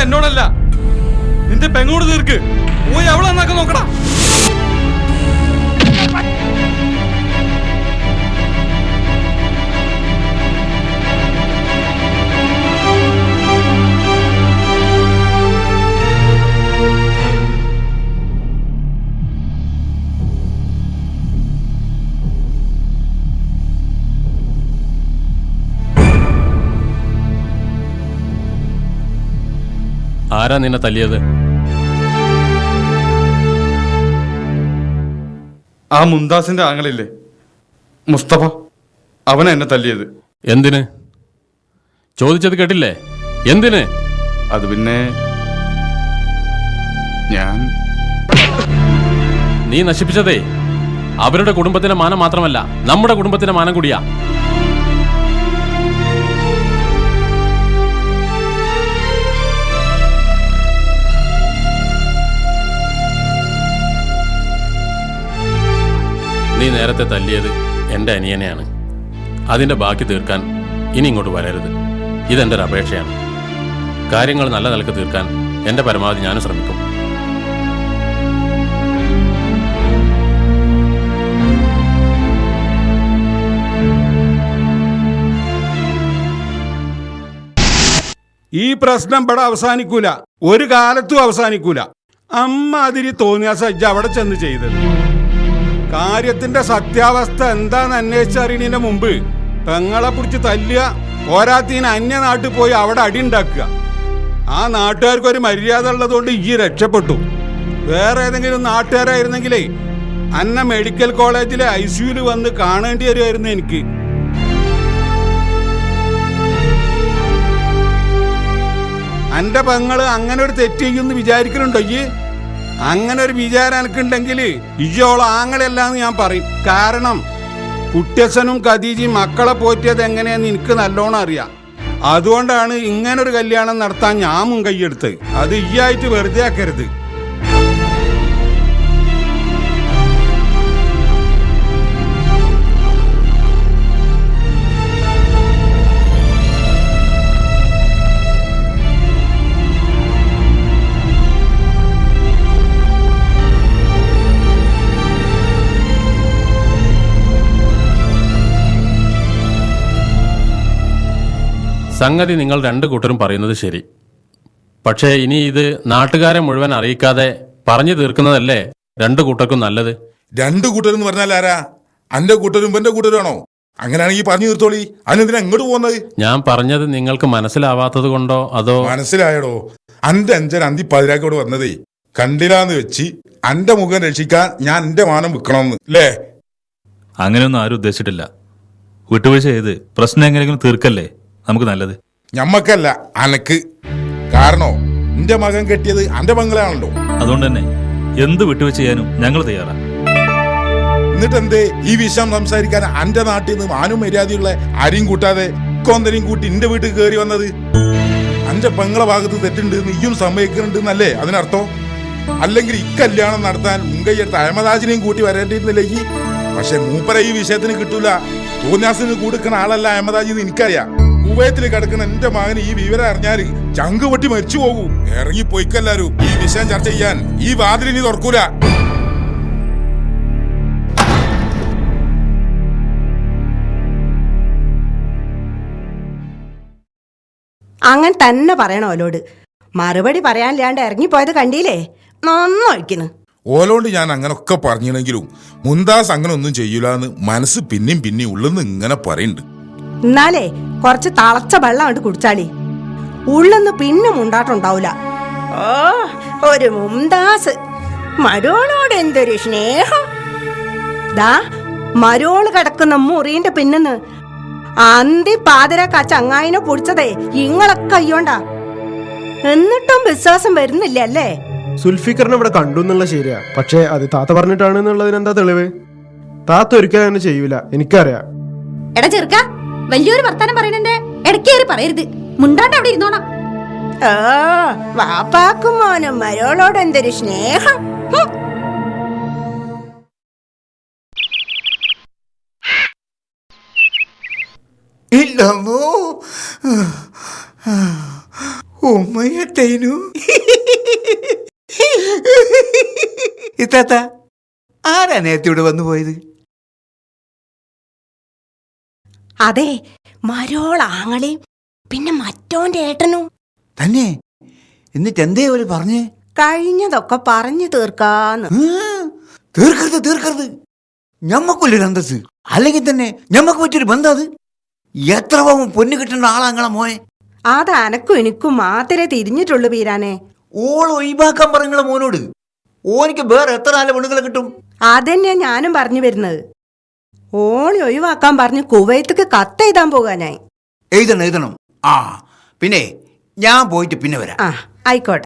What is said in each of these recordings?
എന്നോടല്ല. നിന്റെ പെങ്ങോട് തീർക്ക്. പോയി അവളെ നോക്കടാ. ആരാ നിന്നെ തല്ലിയത്? ആ മുംതാസിന്റെ ആങ്ങളില്ലേ? മുസ്തഫ അവനാ എന്നെ തല്ലിയത്. എന്തിന്? ചോദിച്ചത് കേട്ടില്ലേ? എന്തിന്? അത് പിന്നെ ഞാൻ നീ നശിപ്പിച്ചതേ. അവരുടെ കുടുംബത്തിന്റെ മാനം മാത്രമല്ല നമ്മുടെ കുടുംബത്തിന്റെ മാനം കൂടിയാ. നീ നേരത്തെ തല്ലിയത് എന്റെ അനിയനെയാണ്. അതിന്റെ ബാക്കി തീർക്കാൻ ഇനി ഇങ്ങോട്ട് വരരുത്. ഇതെന്റെ ഒരു അപേക്ഷയാണ്. കാര്യങ്ങൾ നല്ല നിലയ്ക്ക് തീർക്കാൻ എന്റെ പരമാവധി ഞാനും ശ്രമിക്കും. ഈ പ്രശ്നം ഇവിടെ അവസാനിക്കൂല. ഒരു കാലത്തും അവസാനിക്കൂല. അമ്മ അതിരി തോന്നിയ സജ്ജ അവിടെ ചെന്ന് ചെയ്തത്. കാര്യത്തിന്റെ സത്യാവസ്ഥ എന്താന്ന് അന്വേഷിച്ചറിയണതിന്റെ മുമ്പ് പെങ്ങളെ പിടിച്ച് തല്ലുക പോരാത്തീന് അന്യ നാട്ടിൽ പോയി അവിടെ അടി ഉണ്ടാക്കുക. ആ നാട്ടുകാർക്ക് ഒരു മര്യാദ ഉള്ളതുകൊണ്ട് ഈ രക്ഷപ്പെട്ടു. വേറെ ഏതെങ്കിലും നാട്ടുകാരായിരുന്നെങ്കിലേ അന്ന മെഡിക്കൽ കോളേജിലെ ഐ സിയുൽ വന്ന് കാണേണ്ടി വരുമായിരുന്നു എനിക്ക്. അന്റെ പെങ്ങൾ അങ്ങനെ ഒരു തെറ്റ് ചെയ്യുമെന്ന് വിചാരിക്കുന്നുണ്ടോ ഈ? അങ്ങനെ ഒരു വിചാരം എനിക്കുണ്ടെങ്കിൽ ഇജോള ആങ്ങളെല്ലാന്ന് ഞാൻ പറയും. കാരണം കുട്ടിയസനും ഖദീജയും മക്കളെ പോറ്റിയത് എങ്ങനെയാന്ന് എനിക്ക് നല്ലോണം അറിയാം. അതുകൊണ്ടാണ് ഇങ്ങനൊരു കല്യാണം നടത്താൻ ഞാൻ മുൻകൈയെടുത്ത് അത് ഈ ആയിട്ട് വെറുതെ ആക്കരുത്. സംഗതി നിങ്ങൾ രണ്ട് കൂട്ടരും പറയുന്നത് ശരി. പക്ഷേ ഇനി ഇത് നാട്ടുകാരെ മുഴുവൻ അറിയിക്കാതെ പറഞ്ഞു തീർക്കുന്നതല്ലേ രണ്ടു കൂട്ടർക്കും നല്ലത്? രണ്ടു കൂട്ടരെന്ന് പറഞ്ഞാൽ ആരാ? അന്റെ കൂട്ടരും എന്റെ കൂട്ടരാണോ അങ്ങനെയാണെങ്കിൽ പറഞ്ഞു തീർത്തോളി. അതിനെന്തിനാ എങ്ങോട്ട് പോകുന്നത്? ഞാൻ പറഞ്ഞത് നിങ്ങൾക്ക് മനസ്സിലാവാത്തത് കൊണ്ടോ അതോ? മനസ്സിലായടോ. അന്റെ അഞ്ചൻ അന്തി പതിരാക്കോട് വന്നതേ. കണ്ടില്ലാന്ന് വെച്ച് അന്റെ മുഖം രക്ഷിക്കാൻ ഞാൻ എന്റെ മാനം വിൽക്കണമെന്ന് അല്ലേ അങ്ങനെയൊന്നും ആരും ഉദ്ദേശിച്ചിട്ടില്ല. വിട്ടുവീഴ്ച ചെയ്ത് പ്രശ്നം എങ്ങനെയെങ്കിലും തീർക്കല്ലേ? നമുക്ക് നല്ലത്. ഞമ്മക്കല്ല അനക്ക് കാരണോ? നിന്റെ മകൻ കെട്ടിയത് അന്റെ മംഗളാണല്ലോ അതുകൊണ്ട് തന്നെ എന്ത് വിട്ടുവെച്ച് ചെയ്യാനും ഞങ്ങൾ തയ്യാറാണ് എന്നിട്ട് എന്തേ ഈ വിഷയം സംസാരിക്കാൻ അന്റെ നാട്ടിൽ നിന്ന് മാനും മര്യാദയുള്ള ആരെയും കൂട്ടാതെ കൊന്തനെയും കൂട്ടി എന്റെ വീട്ടിൽ കയറി വന്നത്? അന്റെ പെങ്ങളെ ഭാഗത്ത് തെറ്റുണ്ട് നീയും സമ്മതിക്കുന്നുണ്ട് എന്നല്ലേ അതിനർത്ഥം? അല്ലെങ്കിൽ ഇക്കല്യാണം നടത്താൻ മുൻകൈയെടുത്ത അഹമ്മദാജിനെയും കൂട്ടി വരേണ്ടിയിരുന്നില്ലേ പക്ഷെ മൂപ്പര ഈ വിഷയത്തിന് കിട്ടൂല. തോന്നിയാസിന് കൊടുക്കുന്ന ആളല്ല അഹമ്മദാജി എന്ന് എനിക്കറിയാം. കുവൈത്തിൽ കിടക്കുന്ന എന്റെ മകൻ ഈ വിവരം അറിഞ്ഞാൽ ചങ്ക് പൊട്ടി മരിച്ചു പോകൂ. ഇറങ്ങി പോയിക്കല്ലാരും. ഈ വിഷയം ചർച്ച ചെയ്യാൻ ഈ വാതിൽ ഇനി തുറക്കൂല. അങ്ങനെ തന്നെ പറയണം ഓലോട്. മറുപടി പറയാനില്ലാണ്ട് ഇറങ്ങിപ്പോയത് കണ്ടില്ലേ? നന്നൊഴിക്കുന്നു ഓലോണ്ട് ഞാൻ അങ്ങനൊക്കെ പറഞ്ഞില്ലെങ്കിലും മുന്താസ് അങ്ങനെ ഒന്നും ചെയ്യൂലെന്ന് മനസ്സ് പിന്നെയും പിന്നെയും ഉള്ളെന്ന് ഇങ്ങനെ പറയുന്നുണ്ട് എന്നാലേ കുറച്ച് തളച്ച വെള്ളം അങ്ങോട്ട് കുടിച്ചാളി. ഉള്ളെന്ന് പിന്നെ മുണ്ടാട്ടുണ്ടാവൂല ഓ ഒരു മുംതാസ്. മരോളോട് എന്തൊരു സ്നേഹം. ദാ മരോൾ കിടക്കുന്ന മുറിന്റെ പിന്നെന്ന് അന്തി പാതിരക്ക ചങ്ങായിനെ പൊടിച്ചതേ ഇങ്ങളൊക്കെ അയ്യോണ്ടാ. എന്നിട്ടും വിശ്വാസം വരുന്നില്ല അല്ലേ? സുൽഫിക്കറിനെ ഇവിടെ കണ്ടു എന്നുള്ള ശരിയാ. പക്ഷേ അത് താത്ത പറഞ്ഞിട്ടാണ് എന്നുള്ളതിന് എന്താ തെളിവ്? താത്ത ഒരിക്കലും അങ്ങനെ ചെയ്യൂല. എനിക്കറിയാം. എടാ ചെറുക്ക വലിയൊരു വർത്താനം പറയണന്റെ ഇടക്കേറി പറയരുത്. മുണ്ടാണ്ട് അവിടെ ഇരുന്നോണം. ഓ വാപ്പാക്കും മോനും മരോളോട് എന്തൊരു സ്നേഹം. ഇല്ലമ്മോ ഉമ്മയത്തേനു ഇത്താത്ത ആരാ നേരത്തെ ഇവിടെ വന്നു പോയത്? അതെ മരോൾ ആങ്ങളെയും പിന്നെ മറ്റോന്റെ ഏട്ടനും. തന്നെ? എന്നിട്ട് എന്തേ ഒരു പറഞ്ഞേ? കഴിഞ്ഞതൊക്കെ പറഞ്ഞു തീർക്കാന്ന്. തീർക്കരുത് തീർക്കരുത്. ഞമ്മക്കൊല്ലൊരു അന്തസ് അല്ലെങ്കിൽ തന്നെ ഞമ്മക്ക് പറ്റിയൊരു ബന്ധം അത്. എത്ര പാവം പൊന്നു കിട്ടേണ്ട ആളാങ്ങളെ മോനെ. അത് അനക്കും എനിക്കും മാത്രമേ തിരിഞ്ഞിട്ടുള്ളൂ പീരാനെ ഓൾ ഒഴിവാക്കാൻ പറഞ്ഞ മോനോട്. ഓനിക്ക് വേറെ എത്ര നാല് പെണ്ണുങ്ങളെ കിട്ടും? അതന്നെ ഞാനും പറഞ്ഞു വരുന്നത്. ഓളി ഒഴിവാക്കാൻ പറഞ്ഞ് കുവൈത്തേക്ക് കത്തെഴുതാൻ പോകാനായി. എഴുതണം എഴുതണം. ആ പിന്നെ ഞാൻ പോയിട്ട് പിന്നെ വരാം. ആ ആയിക്കോട്ടെ.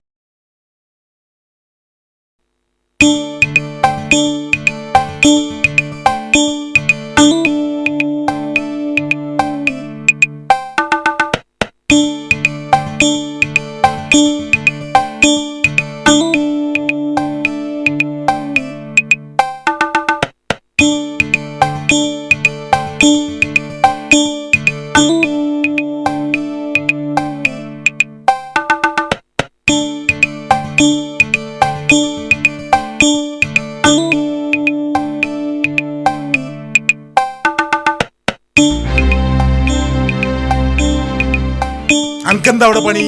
പണി?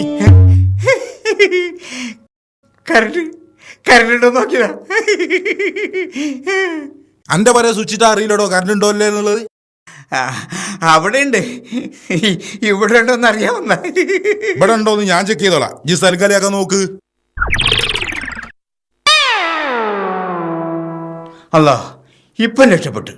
കരണ്ട് കരണ്ട് ഉണ്ടോ നോക്കിയതാ. അന്റെ പറയ സ്വിച്ചിട്ട് അറിയില്ലടോ കരണ്ടുണ്ടോ അല്ലേ എന്നുള്ളത്? അവിടെ ഉണ്ട് ഇവിടെ ഉണ്ടോന്ന് അറിയാവുന്ന. ഇവിടെ ഉണ്ടോന്ന് ഞാൻ ചെക്ക് ചെയ്തോളാം. ഈ സ്ഥലക്കാലിയാക്കാൻ നോക്ക്. അല്ല ഇപ്പം രക്ഷപ്പെട്ടു.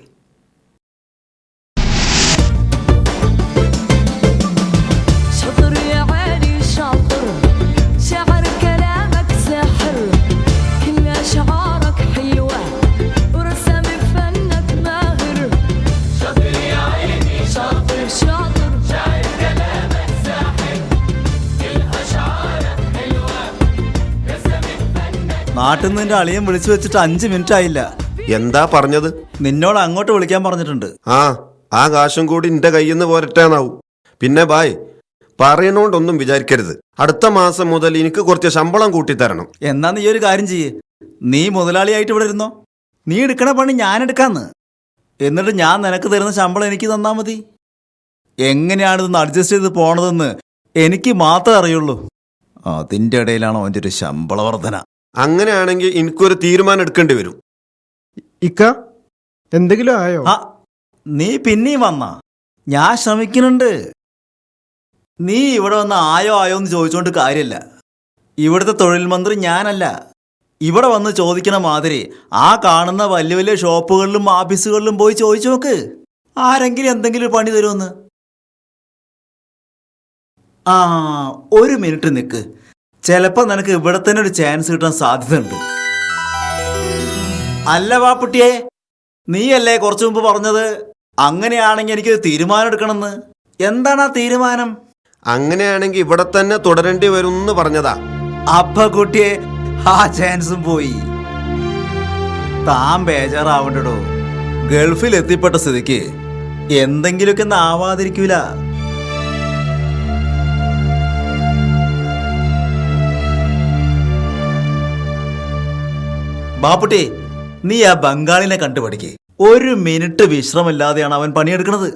നാട്ടിൽ നിന്ന് എന്റെ അളിയൻ വിളിച്ചു വെച്ചിട്ട് അഞ്ചു മിനിറ്റ് ആയില്ല. എന്താ പറഞ്ഞത്? നിന്നോട് അങ്ങോട്ട് വിളിക്കാൻ പറഞ്ഞിട്ടുണ്ട്. ആ ആ കാശും കൂടി നിന്റെ കയ്യിൽ നിന്ന് പോരട്ടാനാവും. പിന്നെ ബായ് പറയണോണ്ടൊന്നും വിചാരിക്കരുത്. അടുത്ത മാസം മുതൽ എനിക്ക് കുറച്ച് ശമ്പളം കൂട്ടിത്തരണം. എന്നാ നീ ഒരു കാര്യം ചെയ്യേ. നീ മുതലാളിയായിട്ട് ഇവിടെ ഇരുന്നോ? നീ എടുക്കണ പണി ഞാൻ എടുക്കാന്ന്. എന്നിട്ട് ഞാൻ നിനക്ക് തരുന്ന ശമ്പളം എനിക്ക് തന്നാ മതി. എങ്ങനെയാണ് ഇതൊന്ന് അഡ്ജസ്റ്റ് ചെയ്ത് പോണതെന്ന് എനിക്ക് മാത്രമേ അറിയുള്ളൂ. അതിന്റെ ഇടയിലാണോ അവന്റെ ഒരു ശമ്പള വർധന അങ്ങനെയാണെങ്കിൽ എനിക്കൊരു തീരുമാനം എടുക്കേണ്ടി വരും. ഇക്ക എന്തെങ്കിലും ആയോ? ആ നീ പിന്നെയും വന്ന. ഞാൻ ശ്രമിക്കുന്നുണ്ട്. നീ ഇവിടെ വന്ന് ആയോ ആയോ എന്ന് ചോദിച്ചുകൊണ്ട് കാര്യമില്ല ഇവിടുത്തെ തൊഴിൽ മന്ത്രി ഞാനല്ല. ഇവിടെ വന്ന് ചോദിക്കണ മാതിരി ആ കാണുന്ന വലിയ വലിയ ഷോപ്പുകളിലും ഓഫീസുകളിലും പോയി ചോദിച്ചു നോക്ക്. ആരെങ്കിലും എന്തെങ്കിലും പണി തരുമെന്ന്. ആ ഒരു മിനിറ്റ് നിൽക്ക് ചിലപ്പോൾ നിനക്ക് ഇവിടെ തന്നെ ഒരു ചാൻസ് കിട്ടാൻ സാധ്യതയുണ്ട്. അല്ല വാപ്പുട്ടിയെ നീയല്ലേ കുറച്ചു മുമ്പ് പറഞ്ഞത്? അങ്ങനെയാണെങ്കിൽ എനിക്ക് തീരുമാനം എടുക്കണമെന്ന്. എന്താണ് ആ തീരുമാനം? അങ്ങനെയാണെങ്കിൽ ഇവിടെ തന്നെ തുടരേണ്ടി വരും എന്ന് പറഞ്ഞതാ. അപ്പ കുട്ടിയെ ആ ചാൻസും പോയി. താൻ ബേജാറാവണ്ടടോ. ഗൾഫിൽ എത്തിപ്പെട്ട സ്ഥിതിക്ക് എന്തെങ്കിലുമൊക്കെ ഒന്ന് ആവാതിരിക്കൂല. ബാപ്പുട്ടി നീ ആ ബംഗാളിനെ കണ്ടുപഠിക്കേ ഒരു മിനിറ്റ് വിശ്രമില്ലാതെയാണ് അവൻ പണിയെടുക്കുന്നത്.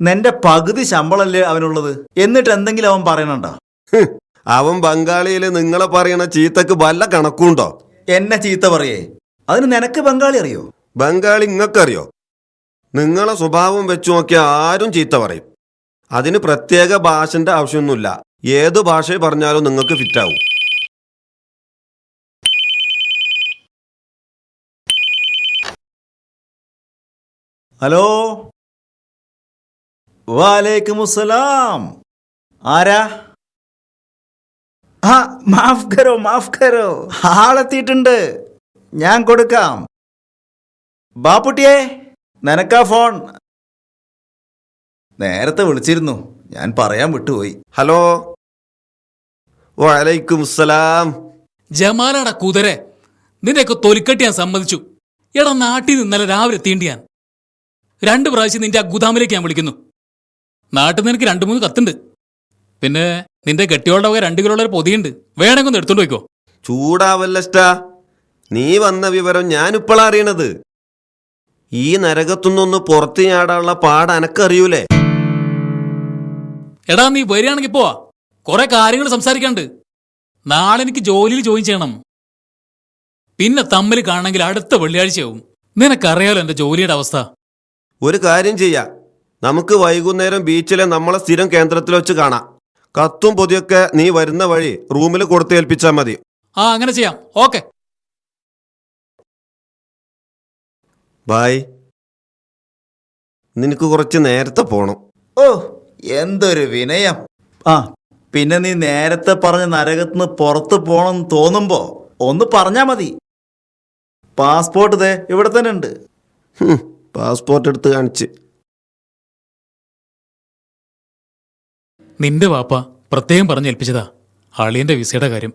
നിന്റെ പകുതി ശമ്പളല്ലേ അവനുള്ളത്? എന്നിട്ട് എന്തെങ്കിലും അവൻ പറയണുണ്ടോ? അവൻ ബംഗാളിയിൽ നിങ്ങളെ പറയണ ചീത്തക്ക് വല്ല കണക്കുണ്ടോ? എന്നെ ചീത്ത പറയേ. അതിന് നിനക്ക് ബംഗാളി അറിയോ? ബംഗാളി ഇങ്ങക്കറിയോ? നിങ്ങളെ സ്വഭാവം വെച്ചു നോക്കിയാൽ ആരും ചീത്ത പറയും. അതിന് പ്രത്യേക ഭാഷന്റെ ആവശ്യമൊന്നുമില്ല. ഏത് ഭാഷ പറഞ്ഞാലും നിങ്ങൾക്ക് ഫിറ്റാവും ഹലോ? വാലേക്കും അസ്സലാം ആരാ? ആ മാഫ് കരോ മാഫ് കരോ ആളെത്തിയിട്ടുണ്ട്. ഞാൻ കൊടുക്കാം. ബാപ്പുട്ടിയെ നിനക്കാ ഫോൺ. നേരത്തെ വിളിച്ചിരുന്നു. ഞാൻ പറയാൻ വിട്ടുപോയി. ഹലോ? വലൈക്കും സലാം ജമാലാടാ കുതിരെ നിന്നെയൊക്കെ തൊലിക്കെട്ടി ഞാൻ സമ്മതിച്ചു. എടാ നാട്ടിൽ നിന്ന് ഇന്നലെ രാവിലെ തീണ്ടിയാൻ ഞാൻ. രണ്ട് പ്രാവശ്യം നിന്റെ ആ ഗുദാമിലേക്ക് ഞാൻ വിളിക്കുന്നു. നാട്ടിൽ നിന്ന് എനിക്ക് രണ്ട് മൂന്ന് കത്തുണ്ട്. പിന്നെ നിന്റെ കെട്ടിയോളുടെ വക രണ്ട് കിലോ ഒരു പൊതിയുണ്ട്. വേണമെങ്കിൽ ഒന്ന് എടുത്തോണ്ട് പോയിക്കോ. ചൂടാവല്ലസ്റ്റാ നീ വന്ന വിവരം ഞാനിപ്പോഴാ അറിയണത്. ഈ നരകത്തുനിന്നൊന്ന് പുറത്ത് ചാടാനുള്ള പാട് അനക്കറിയൂലേ? എടാ നീ വരികയാണെങ്കിൽ പോവാ. കുറെ കാര്യങ്ങൾ സംസാരിക്കാണ്ട്. നാളെ എനിക്ക് ജോലിയിൽ ജോയിൻ ചെയ്യണം. പിന്നെ തമ്മിൽ കാണണമെങ്കിൽ അടുത്ത വെള്ളിയാഴ്ചയാവും. നിനക്കറിയാലോ എന്റെ ജോലിയുടെ അവസ്ഥ. ഒരു കാര്യം ചെയ്യാം. നമുക്ക് വൈകുന്നേരം ബീച്ചിലെ നമ്മളെ സ്ഥിരം കേന്ദ്രത്തിൽ വെച്ച് കാണാം. കത്തും പൊതിയൊക്കെ നീ വരുന്ന വഴി റൂമിൽ കൊടുത്ത് ഏൽപ്പിച്ചാൽ മതി. ആ അങ്ങനെ ചെയ്യാം. ഓക്കെ. ബായ്. നിനക്ക് കുറച്ച് നേരത്തെ പോണം. ഓ എന്തൊരു വിനയം. ആ. പിന്നെ നീ നേരത്തെ പറഞ്ഞ നരകത്തുനിന്ന് പുറത്ത് പോണം തോന്നുമ്പോ ഒന്ന് പറഞ്ഞാ മതി. പാസ്പോർട്ട് ദേ ഇവിടെ തന്നെ ഉണ്ട്. ഹും, പാസ്പോർട്ട് എടുത്ത് കാണിച്ച്. നിന്റെ വാപ്പ പ്രത്യേകം പറഞ്ഞേൽപ്പിച്ചതാ അളിയന്റെ വിസയുടെ കാര്യം.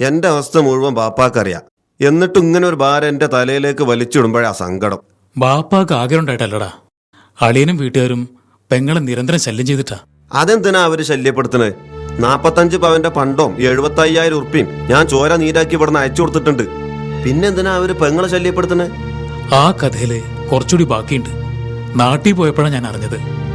എന്റെ അവസ്ഥ മുഴുവൻ ബാപ്പാക്കറിയാം എന്നിട്ടും ഇങ്ങനെ ഒരു ഭാരം എന്റെ തലയിലേക്ക് വലിച്ചിടുമ്പോഴാ സങ്കടം. ബാപ്പാക്ക് ആഗ്രഹം ഉണ്ടായിട്ടല്ലടാ. അളിയനും വീട്ടുകാരും പെങ്ങളെ നിരന്തരം ശല്യം ചെയ്തിട്ടാ. അതെന്തിനാ അവർ ശല്യപ്പെടുത്തുന്നത്? നാപ്പത്തഞ്ച് പവന്റെ പണ്ടോ എഴുപത്തി അയ്യായിരം ഉറുപ്പിയും ഞാൻ ചോര നീരാക്കി ഇവിടുന്ന് അയച്ചു കൊടുത്തിട്ടുണ്ട്. പിന്നെന്തിനാ അവർ പെങ്ങളെ ശല്യപ്പെടുത്തണേ ആ കഥയിൽ കുറച്ചുകൂടി ബാക്കിയുണ്ട്. നാട്ടിൽ പോയപ്പോഴാണ് ഞാൻ അറിഞ്ഞത്.